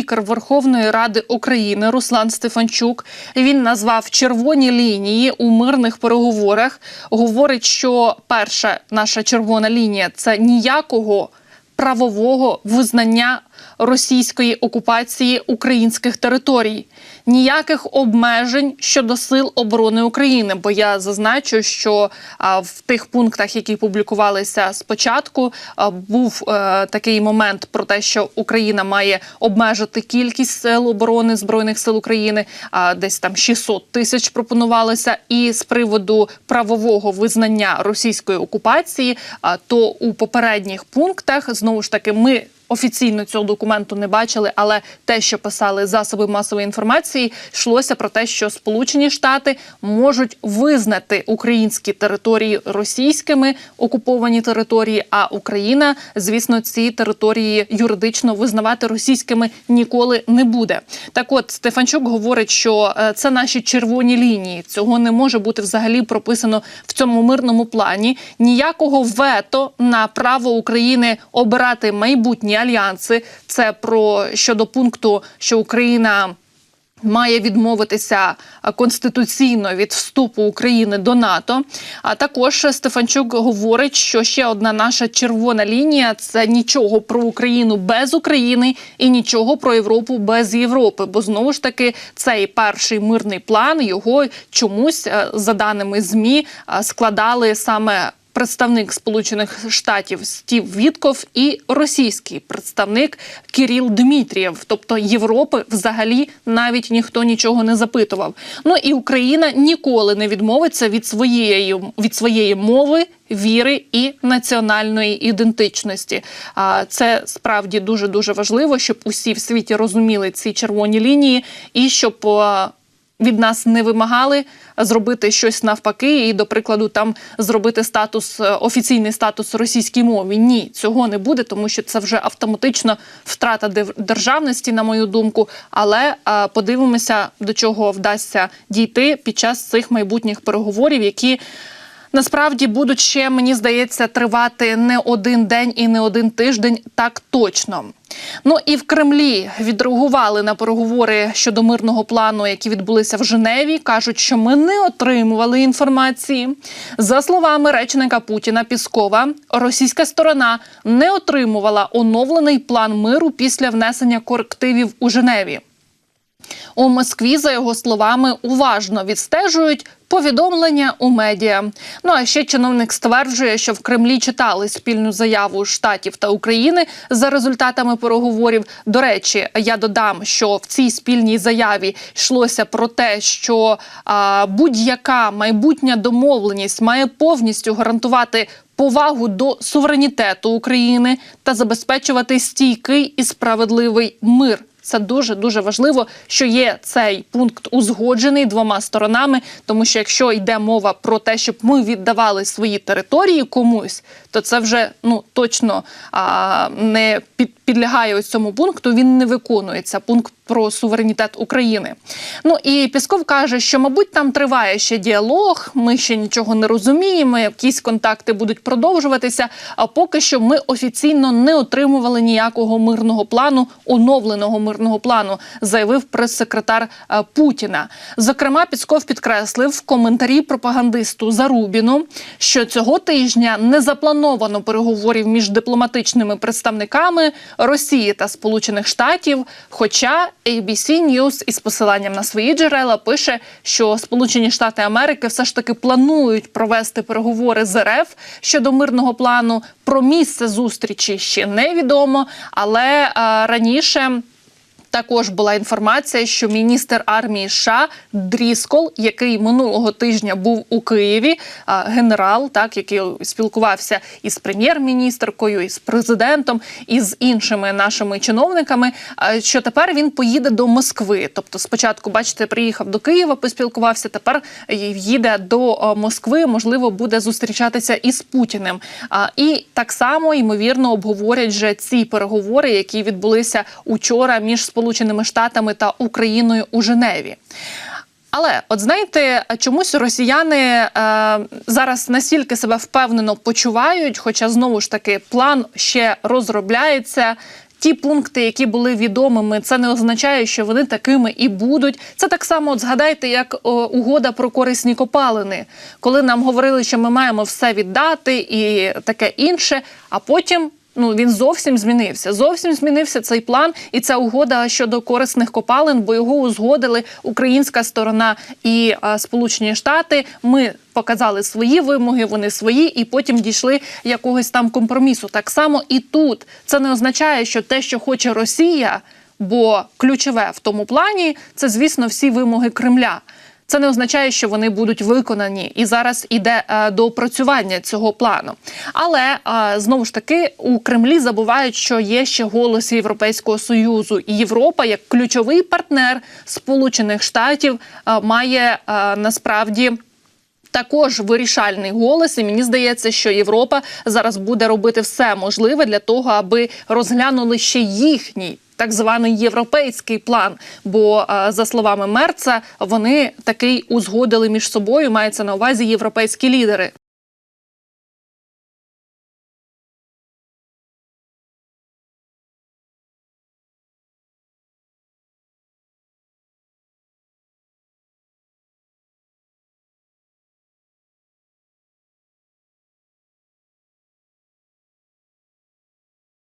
спікер Верховної Ради України Руслан Стефанчук. Він назвав червоні лінії у мирних переговорах. Говорить, що перша наша червона лінія це ніякого правового визнання російської окупації українських територій, ніяких обмежень щодо сил оборони України. Бо я зазначу, що в тих пунктах, які публікувалися спочатку, був е, такий момент про те, що Україна має обмежити кількість сил оборони збройних сил України, а десь там 600 тисяч пропонувалося. І з приводу правового визнання російської окупації, то у попередніх пунктах знову ж таки ми. Офіційно цього документу не бачили, але те, що писали засоби масової інформації, йшлося про те, що Сполучені Штати можуть визнати українські території російськими окуповані території. А Україна, звісно, ці території юридично визнавати російськими ніколи не буде. Так, от Стефанчук говорить, що е, це наші червоні лінії. Цього не може бути взагалі прописано в цьому мирному плані. Ніякого вето на право України обирати майбутні альянси. Це про щодо пункту, що Україна. Має відмовитися конституційно від вступу України до НАТО. А також Стефанчук говорить, що ще одна наша червона лінія це нічого про Україну без України і нічого про Європу без Європи. Бо знову ж таки цей перший мирний план його чомусь е, за даними змі е, складали саме представник Сполучених Штатів Стів Вітков і російський представник Кіріл Дмитрієв. Тобто Європи взагалі навіть ніхто нічого не запитував. Ну і Україна ніколи не відмовиться від своєї від своєї мови. Віри і національної ідентичності, а це справді дуже дуже важливо, щоб усі в світі розуміли ці червоні лінії, і щоб від нас не вимагали зробити щось навпаки, і, до прикладу, там зробити статус е, офіційний статус російській мові. Ні, цього не буде, тому що це вже автоматично втрата державності, на мою думку. Але а, подивимося, до чого вдасться дійти під час цих майбутніх переговорів, які насправді будуть ще, мені здається, тривати не один день і не один тиждень, так точно. Ну і в Кремлі відреагували на переговори щодо мирного плану, які відбулися в Женеві. кажуть, що ми не отримували інформації. За словами речника Путіна Піскова, російська сторона не отримувала оновлений план миру після внесення корективів у Женеві. У Москві, за його словами, уважно відстежують повідомлення у медіа. Ну а ще чиновник стверджує, що в Кремлі читали спільну заяву штатів та України за результатами переговорів. До речі, я додам, що в цій спільній заяві йшлося про те, що будь-яка майбутня домовленість має повністю гарантувати. Повагу до суверенітету України та забезпечувати стійкий і справедливий мир це дуже дуже важливо, що є цей пункт узгоджений двома сторонами, тому що якщо йде мова про те, щоб ми віддавали свої території комусь, то це вже ну точно а, не під, підлягає ось цьому пункту. Він не виконується. Пункт про суверенітет України. Ну і Пісков каже, що мабуть там триває ще діалог. Ми ще нічого не розуміємо. Якісь контакти будуть продовжуватися. А поки що ми офіційно не отримували ніякого мирного плану, оновленого мирного плану, заявив прес-секретар е, Путіна. Зокрема, Пісков підкреслив в коментарі пропагандисту Зарубіну, що цього тижня не заплановано переговорів між дипломатичними представниками Росії та Сполучених Штатів. Хоча ABC News із посиланням на свої джерела пише, що Сполучені Штати Америки все ж таки планують провести переговори з РФ щодо мирного плану. Про місце зустрічі ще невідомо, але а, раніше. Також була інформація, що міністр армії США Дріскол, який минулого тижня був у Києві, генерал, так який спілкувався із прем'єр-міністркою, із президентом і з іншими нашими чиновниками. що тепер він поїде до Москви. Тобто, спочатку, бачите, приїхав до Києва, поспілкувався. Тепер їде до Москви. Можливо, буде зустрічатися із Путіним. і так само ймовірно обговорять вже ці переговори, які відбулися учора між Сполученими Штатами та Україною у Женеві. Але от знаєте, чомусь росіяни е, зараз настільки себе впевнено почувають, хоча знову ж таки план ще розробляється. ті пункти, які були відомими, це не означає, що вони такими і будуть. Це так само, от згадайте, як о, угода про корисні копалини, коли нам говорили, що ми маємо все віддати і таке інше, а потім. Ну він зовсім змінився. Зовсім змінився цей план, і ця угода щодо корисних копалин, бо його узгодили українська сторона і а, Сполучені Штати. Ми показали свої вимоги, вони свої, і потім дійшли якогось там компромісу. Так само і тут це не означає, що те, що хоче Росія, бо ключове в тому плані, це звісно всі вимоги Кремля. Це не означає, що вони будуть виконані, і зараз іде е, до опрацювання цього плану. Але е, знову ж таки у Кремлі забувають, що є ще голос Європейського союзу, і Європа, як ключовий партнер Сполучених Штатів, е, має насправді. Також вирішальний голос, і мені здається, що Європа зараз буде робити все можливе для того, аби розглянули ще їхній так званий європейський план. Бо е, за словами Мерца, вони такий узгодили між собою. Мається на увазі європейські лідери.